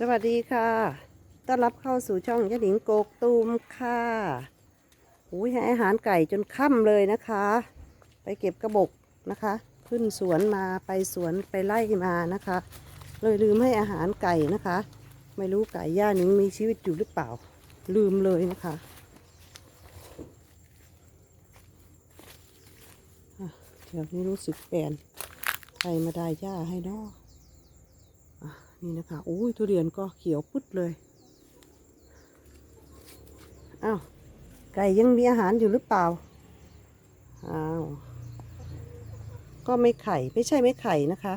สวัสดีค่ะ ต้อนรับเข้าสู่ช่องยะหนิงโกกตูมค่ะอุ้ยให้อาหารไก่จนค่ำเลยนะคะ ไปเก็บกระบอกนะคะ ขึ้นสวนมาไปสวนไปไล่มานะคะ เลยลืมให้อาหารไก่นะคะ ไม่รู้ไก่ย่าหนิงมีชีวิตอยู่หรือเปล่า ลืมเลยนะคะเดี๋ยวนี้รู้สึกแปลนใครมาได้หญ้าให้นอก นี่นะคะอุ้ยทุเรียนก็เขียวพุดเลยอ้าวไก่ยังมีอาหารอยู่หรือเปล่าอ้าวก็ไม่ไข่ไม่ใช่ไม่ไข่นะคะ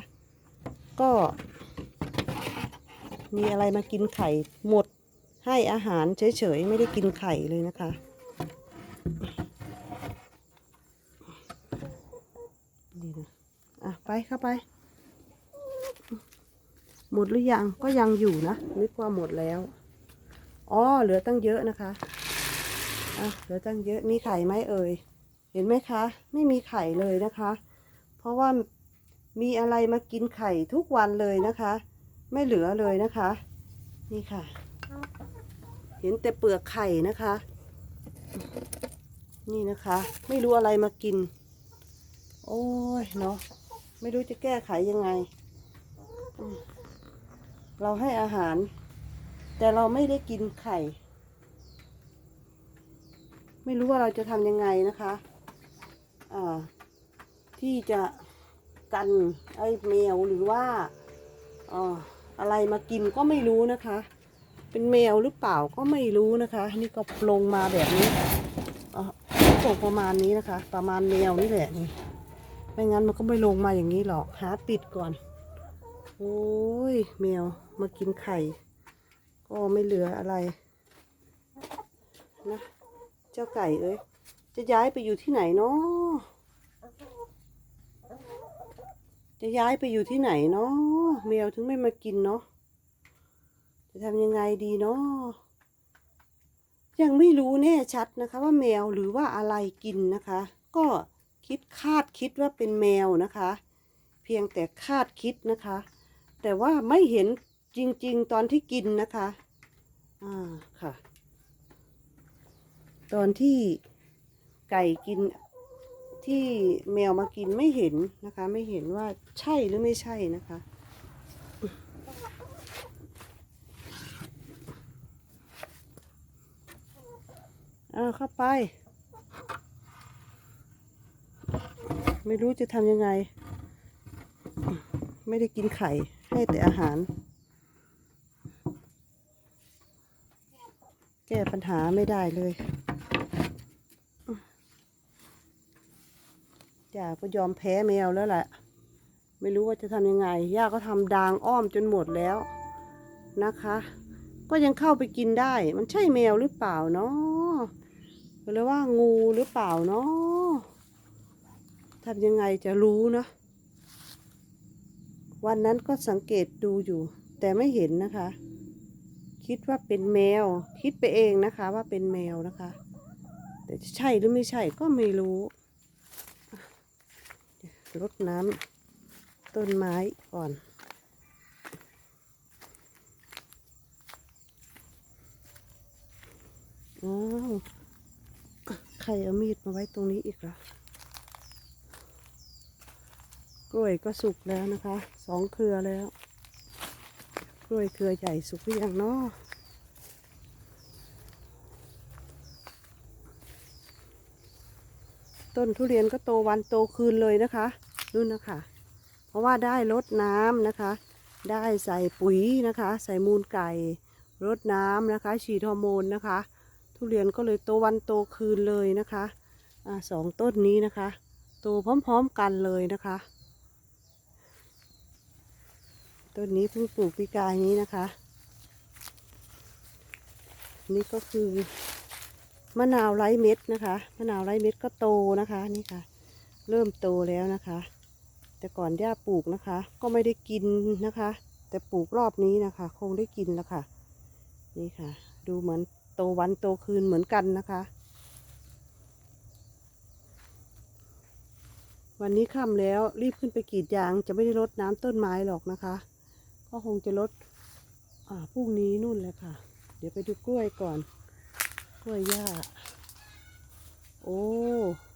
ก็ มีอะไรมากินไข่หมดให้อาหารเฉยๆ ไม่ได้กินไข่เลยนะคะ นี่นะ อะ ไปเข้าไป หมดหรือยังก็ยังอยู่นะนึกว่าหมดแล้วอ๋อเหลือตั้งเยอะนะคะอะเหลือตั้งเยอะมีไข่ไหมเอ่ยเห็นไหมคะ ไม่มีไข่เลยนะคะ เพราะว่ามีอะไรมากินไข่ทุกวันเลยนะคะ ไม่เหลือเลยนะคะ นี่ค่ะ เห็นแต่เปลือกไข่นะคะ นี่นะคะ ไม่รู้อะไรมากิน โอ้ยเนาะไม่รู้จะแก้ไขยังไง เราให้อาหาร แต่เราไม่ได้กินไข่ ไม่รู้ว่าเราจะทำยังไงนะคะที่จะกันไอ้แมวหรือว่าออะไรมากินก็ไม่รู้นะคะ เป็นแมวหรือเปล่าก็ไม่รู้นะคะ นี่ก็ลงมาแบบนี้อ่าตกประมาณนี้นะคะ ประมาณแมวนี่แหละนี่ไม่งั้นมันก็ไม่ลงมาอย่างนี้หรอกหาปิดก่อน โอ้ยแมว มากินไข่ ก็ไม่เหลืออะไรนะเจ้าไก่เอ้ยจะย้ายไปอยู่ที่ไหนเนาะจะย้ายไปอยู่ที่ไหนเนาะแมวถึงไม่มากินเนาะจะทำยังไงดีเนาะยังไม่รู้แน่ชัดนะคะ ว่าแมวหรือว่าอะไรกินนะคะ ก็คิดคาดคิดว่าเป็นแมวนะคะ เพียงแต่คาดคิดนะคะ แต่ว่าไม่เห็น จริง ๆ ตอนที่กินนะคะ อ่าค่ะ ตอนที่ไก่กินที่แมวมากินไม่เห็นนะคะ ไม่เห็นว่าใช่หรือไม่ใช่นะคะเอาเข้าไป ไม่รู้จะทำยังไง ไม่ได้กินไข่ให้แต่อาหาร ก้ปัญหาไม่ได้เลยย่าก็ยอมแพ้แมวแล้วแหละ ไม่รู้ว่าจะทำยังไง ย่าก็ทำดางอ้อมจนหมดแล้วนะคะ ก็ยังเข้าไปกินได้ มันใช่แมวหรือเปล่าเนาะหรือว่างูหรือเปล่าเนาะทำยังไงจะรู้เนาะวันนั้นก็สังเกตดูอยู่ แต่ไม่เห็นนะคะ คิดว่าเป็นแมว คิดไปเองนะคะ ว่าเป็นแมวนะคะ แต่จะใช่หรือไม่ใช่ก็ไม่รู้รดน้ำต้นไม้ก่อนอ้าวใครเอามีดมาไว้ตรงนี้อีกล่ะกล้วยก็สุกแล้วนะคะ สองเครือแล้ว ล้วยเครือใหญ่สุกหรือยังเนาะต้นทุเรียนก็โตวันโตคืนเลยนะคะนู่นนะคะ เพราะว่าได้รดน้ำนะคะ ได้ใส่ปุ๋ยนะคะ ใส่มูลไก่รดน้ำนะคะ ฉีดฮอร์โมนนะคะ ทุเรียนก็เลยโตวันโตคืนเลยนะคะอสองต้นนี้นะคะ โตพร้อมๆกันเลยนะคะ ต้นนี้เพิ่งปลูกปีกายนี้นะคะ นี่ก็คือมะนาวไร้เม็ดนะคะมะนาวไร้เม็ดก็โตนะคะนี่ค่ะ เริ่มโตแล้วนะคะ แต่ก่อนย่าปลูกนะคะ ก็ไม่ได้กินนะคะ แต่ปลูกรอบนี้นะคะ คงได้กินแล้วค่ะ นี่ค่ะ ดูเหมือนโตวันโตคืนเหมือนกันนะคะ วันนี้ค่ำแล้วรีบขึ้นไปกรีดยางจะไม่ได้รดน้ำต้นไม้หรอกนะคะ ก็คงจะลดอ่าพรุ่งนี้นู่นเลยค่ะ เดี๋ยวไปดูกล้วยก่อน กล้วยย่าโอ้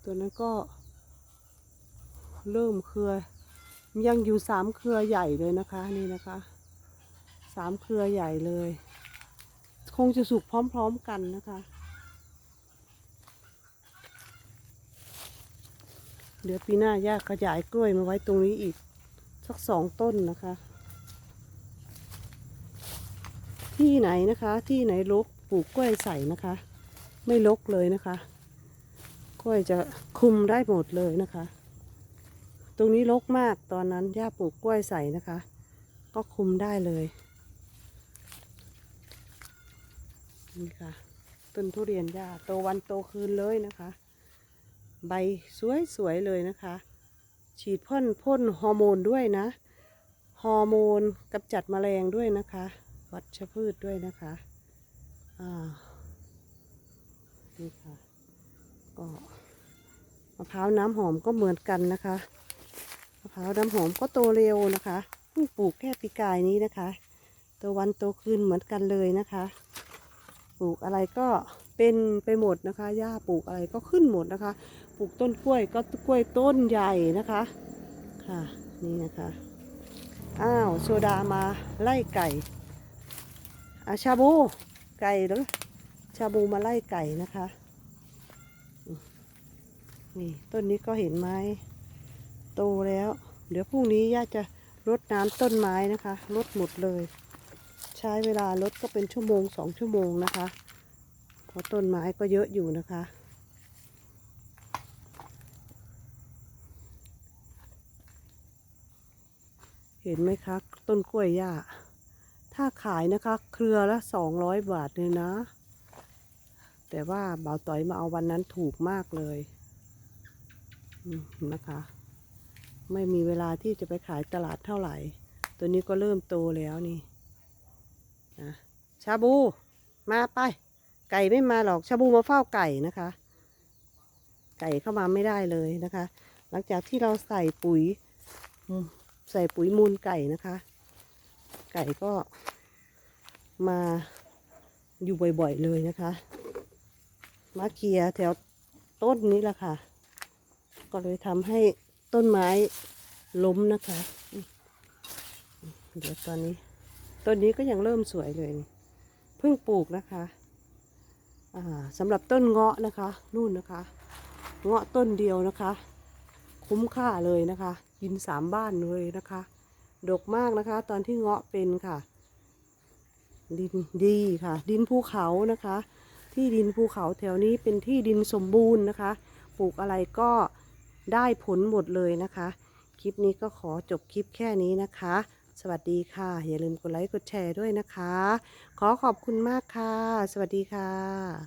ตัวนั้นก็ เริ่มเครือ ยังอยู่สามเครือใหญ่เลยนะคะ นี่นะคะสามเครือใหญ่เลย คงจะสุกพร้อมๆกันนะคะ เดี๋ยวปีหน้าย่าขยายกล้วยมาไว้ตรงนี้อีกสักสองต้นนะคะ ที่ไหนนะคะ ที่ไหนรกปลูกกล้วยใส่นะคะ ไม่รกเลยนะคะ กล้วยจะคุมได้หมดเลยนะคะ ตรงนี้รกมากตอนนั้นย่าปลูกกล้วยใส่นะคะ ก็คุมได้เลยนี่ค่ะต้นทุเรียนย่าโตวันโตคืนเลยนะคะ ใบสวยๆเลยนะคะ ฉีดพ่นพ่นฮอร์โมนด้วยนะฮอร์โมนกำจัดแมลงด้วยนะคะ วัชพืชด้วยนะคะอ่านี่ค่ะ ก็มะพร้าวน้ำหอมก็เหมือนกันนะคะมะพร้าวน้ำหอมก็โตเร็วนะคะเพิ่งปลูกแค่ปีกายนี้นะคะโตวันโตคืนเหมือนกันเลยนะคะ ปลูกอะไรก็เป็นไปหมดนะคะหญ้าปลูกอะไรก็ขึ้นหมดนะคะ ปลูกต้นกล้วยก็กล้วยต้นใหญ่นะคะค่ะนี่นะคะ อ้าวโซดามาไล่ไก่ อาชาบู ไก่หรือชาบูมาไล่ไก่นะคะ นี่ต้นนี้ก็เห็นไหมโตแล้ว เดี๋ยวพรุ่งนี้ย่าจะรดน้ำต้นไม้นะคะรดหมดเลย ใช้เวลารดก็เป็นชั่วโมงสองชั่วโมงนะคะเพราะต้นไม้ก็เยอะอยู่นะคะเห็นไหมคะต้นกล้วยย่า ถ้าขายนะคะ เครือละสองร้อยบาทเลยนะ แต่ว่าบ่าวต่อยมาเอาวันนั้นถูกมากเลยนะคะ ไม่มีเวลาที่จะไปขายตลาดเท่าไหร่ ตัวนี้ก็เริ่มโตแล้วนี่นะชาบู มาไป ไก่ไม่มาหรอก ชาบูมาเฝ้าไก่นะคะ ไก่เข้ามาไม่ได้เลยนะคะ หลังจากที่เราใส่ปุ๋ยใส่ปุ๋ยมูลไก่นะคะ ไก่ก็มาอยู่บ่อยๆเลยนะคะ มาเคลียแถวต้นนี้แหละค่ะ ก็เลยทำให้ต้นไม้ล้มนะคะ เดี๋ยวตอนนี้ต้นนี้ก็ยังเริ่มสวยเลย เพิ่งปลูกนะคะสำหรับต้นเงาะนะคะนู่นนะคะ เงาะต้นเดียวนะคะ คุ้มค่าเลยนะคะ กินสามบ้านเลยนะคะ ดกมากนะคะ ตอนที่เงาะเป็นค่ะ ดินดีค่ะ ดินภูเขานะคะ ที่ดินภูเขาแถวนี้เป็นที่ดินสมบูรณ์นะคะ ปลูกอะไรก็ได้ผลหมดเลยนะคะ คลิปนี้ก็ขอจบคลิปแค่นี้นะคะ สวัสดีค่ะ อย่าลืมกดไลค์กดแชร์ด้วยนะคะ ขอขอบคุณมากค่ะ สวัสดีค่ะ